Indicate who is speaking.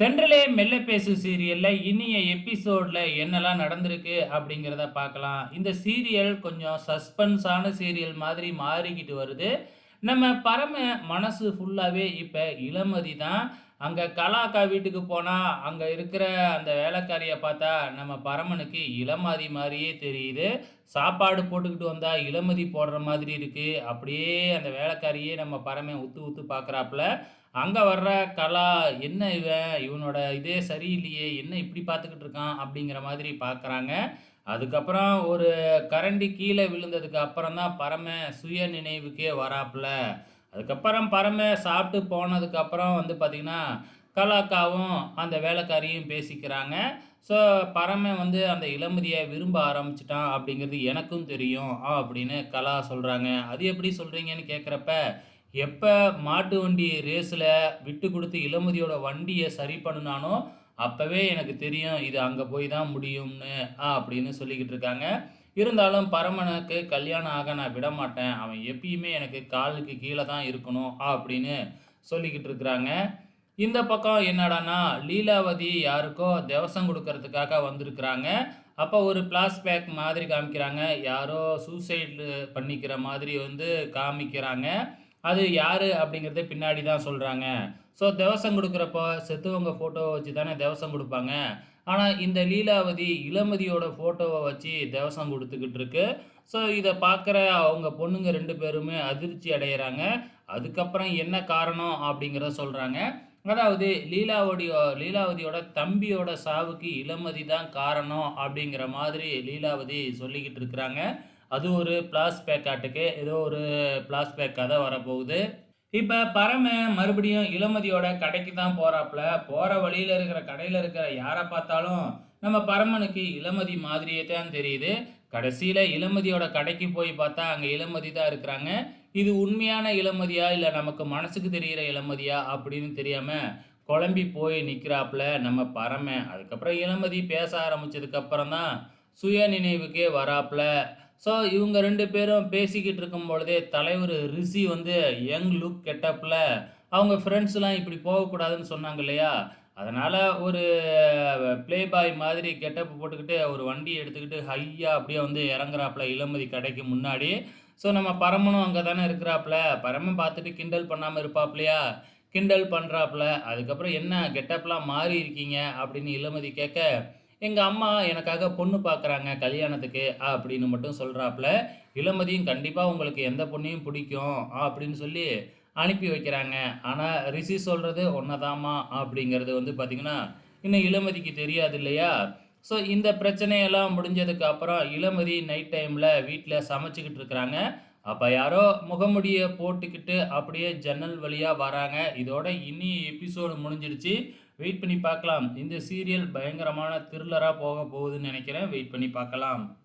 Speaker 1: தென்றலே மெல்ல பேசு சீரியலில் இனிய எபிசோடில் என்னலாம் நடந்திருக்கு அப்படிங்கிறத பார்க்கலாம். இந்த சீரியல் கொஞ்சம் சஸ்பென்ஸான சீரியல் மாதிரி மாறிக்கிட்டு வருது. நம்ம பரம மனசு ஃபுல்லாகவே இப்போ இளமதி தான். அங்கே கலாக்கா வீட்டுக்கு போனால் அங்கே இருக்கிற அந்த வேலைக்காரியை பார்த்தா, நம்ம பரமனுக்கு இளமதி மாதிரியே தெரியுது. சாப்பாடு போட்டுக்கிட்டு வந்தால் இளமதி போடுற மாதிரி இருக்குது அப்படியே அந்த வேலைக்காரியே நம்ம பரமன் உத்து உத்து பார்க்குறாப்புல. அங்கே வர்ற கலா, "என்ன இவன்? இவனோட இதே சரியில்லையே! என்ன இப்படி பார்த்துக்கிட்டு இருக்கான்?" அப்படிங்கிற மாதிரி பார்க்குறாங்க. அதுக்கப்புறம் ஒரு கரண்டி கீழே விழுந்ததுக்கு அப்புறம் தான் பரம சுய நினைவுக்கே வராப்புல. அதுக்கப்புறம் பரம சாப்பிட்டு போனதுக்கப்புறம் வந்து பார்த்திங்கன்னா கலாக்காவும் அந்த வேலைக்காரியும் பேசிக்கிறாங்க. ஸோ பரம வந்து அந்த இளமதியை விரும்ப ஆரம்பிச்சிட்டான் அப்படிங்கிறது எனக்கும் தெரியும் அப்படின்னு கலா சொல்கிறாங்க "அது எப்படி சொல்கிறீங்கன்னு கேட்குறப்ப, எப்போ மாட்டு வண்டி ரேஸில் விட்டு கொடுத்து இளமதியோட வண்டியை சரி பண்ணினானோ அப்போவே எனக்கு தெரியும் இது அங்கே போய் தான் முடியும்னு" அப்படின்னு சொல்லிக்கிட்டு இருக்காங்க. இருந்தாலும் பரமனுக்கு கல்யாணம் ஆக நான் விட மாட்டேன் அவன் எப்பயுமே எனக்கு காலுக்கு கீழே தான் இருக்கணும் அப்படின்னு சொல்லிக்கிட்டு இருக்கிறாங்க. இந்த பக்கம் என்னடான்னா, லீலாவதி யாருக்கோ திவசம் கொடுக்கறதுக்காக வந்திருக்கிறாங்க. அப்போ ஒரு ஃபிளாஷ்பேக் மாதிரி காமிக்கிறாங்க. யாரோ சூசைடு பண்ணிக்கிற மாதிரி வந்து காமிக்கிறாங்க. அது யார் அப்படிங்கிறத பின்னாடி தான் சொல்கிறாங்க ஸோ தேவசம் கொடுக்குறப்போ செத்துவங்க ஃபோட்டோவை வச்சு தானே தெவசம் கொடுப்பாங்க ஆனால் இந்த லீலாவதி இளமதியோட ஃபோட்டோவை வச்சு தேவசம் கொடுத்துக்கிட்டு இருக்கு. ஸோ இதை பார்க்குற அவங்க பொண்ணுங்க ரெண்டு பேருமே அதிர்ச்சி அடைகிறாங்க அதுக்கப்புறம் என்ன காரணம் அப்படிங்கிறத சொல்கிறாங்க அதாவது லீலாவதியோ லீலாவதியோட தம்பியோட சாவுக்கு இளமதி தான் காரணம் அப்படிங்கிற மாதிரி லீலாவதி சொல்லிக்கிட்டு இருக்கிறாங்க. அது ஒரு ஃபிளாஷ்பேக் ஆட்டுக்கு. ஏதோ ஒரு ஃபிளாஷ்பேக் கதை வரப்போகுது. இப்போ பரம மறுபடியும் இளமதியோட கடைக்கு தான் போகிறாப்புல போகிற வழியில் இருக்கிற கடையில் இருக்கிற யாரை பார்த்தாலும் நம்ம பரமனுக்கு இளமதி மாதிரியே தான் தெரியுது. கடைசியில் இளமதியோட கடைக்கு போய் பார்த்தா, அங்கே இளமதி தான் இருக்கிறாங்க. இது உண்மையான இளமதியா? இல்லை நமக்கு மனசுக்கு தெரிகிற இளமதியா? அப்படின்னு தெரியாமல் குழம்பி போய் நிற்கிறாப்புல நம்ம பரம அதுக்கப்புறம் இளமதி பேச ஆரம்பித்ததுக்கப்புறம் தான் சுய நினைவுக்கே வராப்புல. ஸோ இவங்க ரெண்டு பேரும் பேசிக்கிட்டு இருக்கும் பொழுதே தலைவர் ரிஷி வந்து யங் லுக் கெட்டப்பில் அவங்க ஃப்ரெண்ட்ஸ்லாம் இப்படி போகக்கூடாதுன்னு சொன்னாங்க இல்லையா? அதனால் ஒரு ப்ளே பாய் மாதிரி கெட்டப் போட்டுக்கிட்டு ஒரு வண்டியை எடுத்துக்கிட்டு ஹையாக அப்படியே வந்து இறங்குறாப்புல இளமதி கடைக்கு முன்னாடி. ஸோ நம்ம பரமனும் அங்கே தானே இருக்கிறாப்புல. பரமன் பார்த்துட்டு கிண்டல் பண்ணாமல் இருப்பாப்லையா கிண்டல் பண்ணுறாப்புல அதுக்கப்புறம் "என்ன கெட்டப்லாம் மாறி இருக்கீங்க?" அப்படின்னு இளமதி கேட்க, எங்கள் அம்மா எனக்காக பொண்ணு பார்க்குறாங்க கல்யாணத்துக்கு" அப்படின்னு மட்டும் சொல்கிறாப்புல இளமதியும் கண்டிப்பாக உங்களுக்கு எந்த பொண்ணையும் பிடிக்கும்" அப்படின்னு சொல்லி அனுப்பி வைக்கிறாங்க. ஆனால் ரிஷி சொல்கிறது "உன்ன அப்படிங்கிறது வந்து பார்த்திங்கன்னா இன்னும் இளமதிக்கு தெரியாது இல்லையா? ஸோ இந்த பிரச்சனையெல்லாம் முடிஞ்சதுக்கு அப்புறம் இளமதி நைட் டைமில் வீட்டில் சமைச்சிக்கிட்டு இருக்கிறாங்க. அப்போ யாரோ முகமுடியை போட்டுக்கிட்டு அப்படியே ஜன்னல் வழியாக வராங்க. இதோட இனி எபிசோடு முடிஞ்சிடுச்சு. வெயிட் பண்ணி பார்க்கலாம். இந்த சீரியல் பயங்கரமான த்ரில்லராக போக போகுதுன்னு நினைக்கிறேன். வெயிட் பண்ணி பார்க்கலாம்.